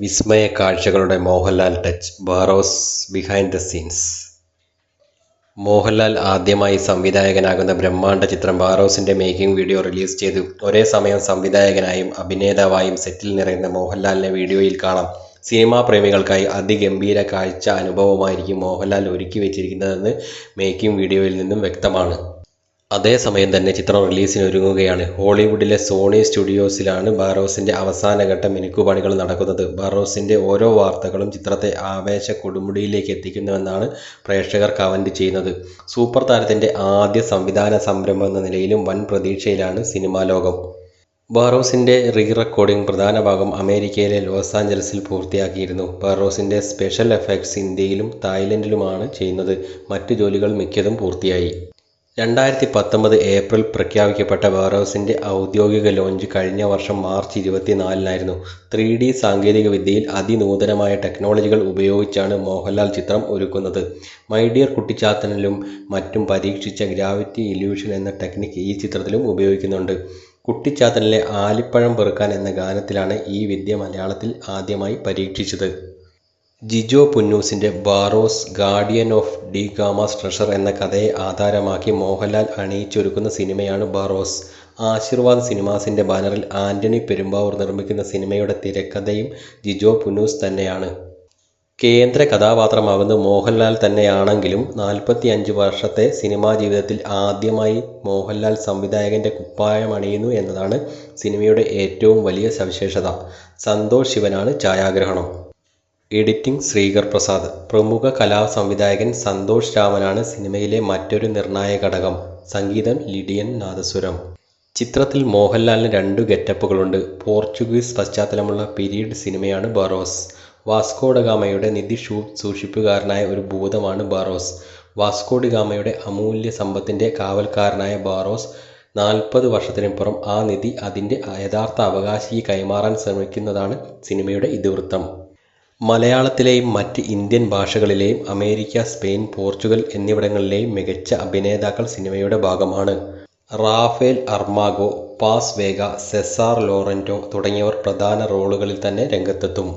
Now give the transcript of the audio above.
Vismaya കാഴ്ചകളുടെ Mohanlal touch Barroz behind the scenes Mohanlal ആദ്യമായി സംവിധായകനാകുന്ന ബ്രഹ്മാണ്ഡ ചിത്രം ബാറോസിന്റെ മേക്കിംഗ് വീഡിയോ റിലീസ് ചെയ്തു. ഒരേ സമയം സംവിധായകനായും അഭിനേതാവായും സെറ്റിൽ നിറയുന്ന മോഹൻലാലിനെ വീഡിയോയിൽ കാണാം. സിനിമാ പ്രേമികൾക്കായി അതിഗംഭീര കാഴ്ച അനുഭവമായിരിക്കും മോഹൻലാൽ ഒരുക്കി വെച്ചിരിക്കുന്നതെന്ന് മേക്കിംഗ് വീഡിയോയിൽ നിന്നും വ്യക്തമാണ്. അതേസമയം തന്നെ ചിത്രം റിലീസിന് ഒരുങ്ങുകയാണ്. ഹോളിവുഡിലെ സോണി സ്റ്റുഡിയോസിലാണ് ബാറോസിന്റെ അവസാനഘട്ട മിനുക്കുപണികൾ നടക്കുന്നത്. ബാറോസിന്റെ ഓരോ വാർത്തകളും ചിത്രത്തെ ആവേശ കൊടുമുടിയിലേക്ക് എത്തിക്കുന്നുവെന്നാണ് പ്രേക്ഷകർ കമന്റ് ചെയ്യുന്നത്. സൂപ്പർ താരത്തിന്റെ ആദ്യ സംവിധാന സംരംഭം എന്ന നിലയിലും വൻ പ്രതീക്ഷയിലാണ് സിനിമാ ലോകം. ബാറോസിന്റെ റീ റെക്കോർഡിംഗ് പ്രധാന ഭാഗം അമേരിക്കയിലെ ലോസ് ആഞ്ചലസിൽ പൂർത്തിയാക്കിയിരുന്നു. ബാറോസിന്റെ സ്പെഷ്യൽ എഫക്ട്സ് ഇന്ത്യയിലും തായ്ലൻഡിലുമാണ് ചെയ്യുന്നത്. മറ്റു ജോലികൾ മിക്കതും പൂർത്തിയായി. രണ്ടായിരത്തി പത്തൊമ്പത് ഏപ്രിൽ പ്രഖ്യാപിക്കപ്പെട്ട വെയർഹൗസിന്റെ ഔദ്യോഗിക ലോഞ്ച് കഴിഞ്ഞ വർഷം മാർച്ച് ഇരുപത്തിനാലിനായിരുന്നു. ത്രീ ഡി സാങ്കേതികവിദ്യയിൽ അതിനൂതനമായ ടെക്നോളജികൾ ഉപയോഗിച്ചാണ് മോഹൻലാൽ ചിത്രം ഒരുക്കുന്നത്. മൈ ഡിയർ കുട്ടിച്ചാത്തനിലും മറ്റും പരീക്ഷിച്ച ഗ്രാവിറ്റി ഇല്യൂഷൻ എന്ന ടെക്നിക്ക് ഈ ചിത്രത്തിലും ഉപയോഗിക്കുന്നുണ്ട്. കുട്ടിച്ചാത്തനിലെ ആലിപ്പഴം പെറുക്കാൻ എന്ന ഗാനത്തിലാണ് ഈ വിദ്യ മലയാളത്തിൽ ആദ്യമായി പരീക്ഷിച്ചത്. Jijo പുന്നൂസിന്റെ Barroz guardian of de Gama's treasure എന്ന കഥയെ ആധാരമാക്കി മോഹൻലാൽ അണിയിച്ചൊരുക്കുന്ന സിനിമയാണ് ബാറോസ്. ആശീർവാദ് സിനിമാസിന്റെ ബാനറിൽ ആന്റണി പെരുമ്പാവൂർ നിർമ്മിക്കുന്ന സിനിമയുടെ തിരക്കഥയും ജിജോ പുന്നൂസ് തന്നെയാണ്. കേന്ദ്ര കഥാപാത്രമാകുന്ന മോഹൻലാൽ തന്നെയാണെങ്കിലും നാൽപ്പത്തി അഞ്ച് വർഷത്തെ സിനിമാ ജീവിതത്തിൽ ആദ്യമായി മോഹൻലാൽ സംവിധായകന്റെ കുപ്പായം അണിയുന്നു എന്നതാണ് സിനിമയുടെ ഏറ്റവും വലിയ സവിശേഷത. സന്തോഷ് ശിവനാണ് ഛായാഗ്രഹണം. എഡിറ്റിംഗ് ശ്രീകർ പ്രസാദ്. പ്രമുഖ കലാ സംവിധായകൻ സന്തോഷ് രാമനാണ് സിനിമയിലെ മറ്റൊരു നിർണായക ഘടകം സംഗീതം ലിഡിയൻ നാദസ്വരം. ചിത്രത്തിൽ മോഹൻലാലിന് രണ്ടു ഗെറ്റപ്പുകളുണ്ട്. പോർച്ചുഗീസ് പശ്ചാത്തലമുള്ള പീരീഡ് സിനിമയാണ് ബറോസ്. വാസ്കോഡഗാമയുടെ നിധി സൂക്ഷിപ്പുകാരനായ ഒരു ഭൂതമാണ് ബാറോസ്. വാസ്കോഡഗാമയുടെ അമൂല്യ സമ്പത്തിന്റെ കാവൽക്കാരനായ ബാറോസ് നാൽപ്പത് വർഷത്തിനിപ്പുറം ആ നിധി അതിന്റെ യഥാർത്ഥ അവകാശിയെ കൈമാറാൻ ശ്രമിക്കുന്നതാണ് സിനിമയുടെ ഇതിവൃത്തം. മലയാളത്തിലെയും മറ്റ് ഇന്ത്യൻ ഭാഷകളിലെയും അമേരിക്ക സ്പെയിൻ പോർച്ചുഗൽ എന്നിവിടങ്ങളിലെയും മികച്ച അഭിനേതാക്കൾ സിനിമയുടെ ഭാഗമാണ്. റാഫേൽ അർമാഗോ പാസ് വേഗ സെസാർ ലോറന്റോ തുടങ്ങിയവർ പ്രധാന റോളുകളിൽ തന്നെ രംഗത്തെത്തും.